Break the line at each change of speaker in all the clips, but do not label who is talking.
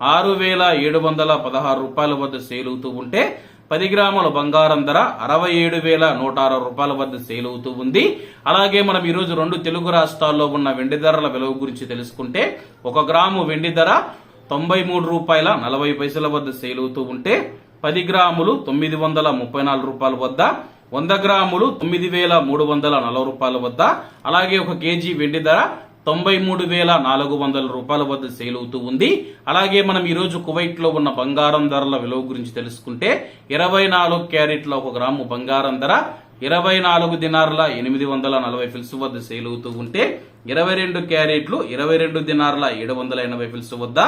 ఆరు వేల ఏడు వందల పదహారు రూపాయల వద్ద సేల్ అవుతూ ఉంటే పది గ్రాముల బంగారం ధర అరవై ఏడు వేల నూట అరవై రూపాయల వద్ద సేల్ అవుతూ ఉంది. అలాగే మనం ఈరోజు రెండు తెలుగు రాష్ట్రాల్లో ఉన్న వెండి ధరల విలువ గురించి తెలుసుకుంటే ఒక గ్రాము వెండి ధర తొంభై మూడు రూపాయల నలభై పైసల వద్ద సేల్ అవుతూ ఉంటే పది గ్రాములు తొమ్మిది వందల ముప్పై నాలుగు రూపాయల వద్ద వంద గ్రాములు తొమ్మిది వేల మూడు వందల నలభై రూపాయల వద్ద అలాగే ఒక కేజీ వెండి ధర తొంభై మూడు వేల నాలుగు వందల రూపాయల వద్ద సేల్ అవుతూ ఉంది. అలాగే మనం ఈరోజు కువైట్లో ఉన్న బంగారం ధరల విలువ గురించి తెలుసుకుంటే ఇరవై నాలుగు క్యారెట్ల ఒక గ్రాము బంగారం ధర ఇరవై నాలుగు దినార్ల ఎనిమిది వందల నలభై ఫిల్స్ వద్ద సేల్ అవుతూ ఉంటే ఇరవై రెండు క్యారెట్లు ఇరవై రెండు దినార్ల ఏడు వందల ఎనభై ఫిల్స్ వద్ద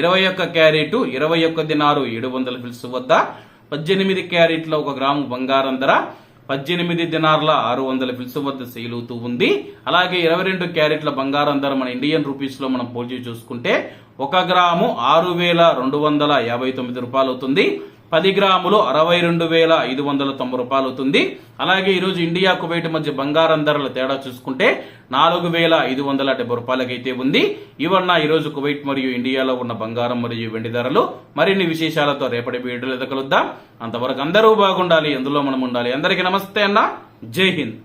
ఇరవై ఒక్క క్యారెట్ ఇరవై ఒక్క దినారు ఏడు వందల ఫిల్స్ వద్ద పద్దెనిమిది క్యారెట్ల ఒక గ్రాము బంగారం ధర పద్దెనిమిది దినార్ల ఆరు వందల పిలుసు వద్ద సేల్ అవుతూ ఉంది. అలాగే ఇరవై రెండు క్యారెట్ల బంగారం ధర మన ఇండియన్ రూపీస్లో మనం పోల్చి చూసుకుంటే ఒక గ్రాము ఆరు వేల రెండు వందల యాభై తొమ్మిది రూపాయలు అవుతుంది పది గ్రాములు అరవై రెండు వేల ఐదు వందల తొంభై రూపాయలు అవుతుంది. అలాగే ఈరోజు ఇండియా కువైట్ మధ్య బంగారం ధరల తేడా చూసుకుంటే నాలుగు వేల ఐదు వందల డెబ్బై రూపాయలకైతే ఉంది. ఇవన్న ఈరోజు కువైట్ మరియు ఇండియాలో ఉన్న బంగారం మరియు వెండి ధరలు. మరిన్ని విశేషాలతో రేపటి వీడియోలు ఎదగలుద్దాం అంతవరకు అందరూ బాగుండాలి. ఎందులో మనం ఉండాలి. అందరికీ నమస్తే అన్న. జై హింద్.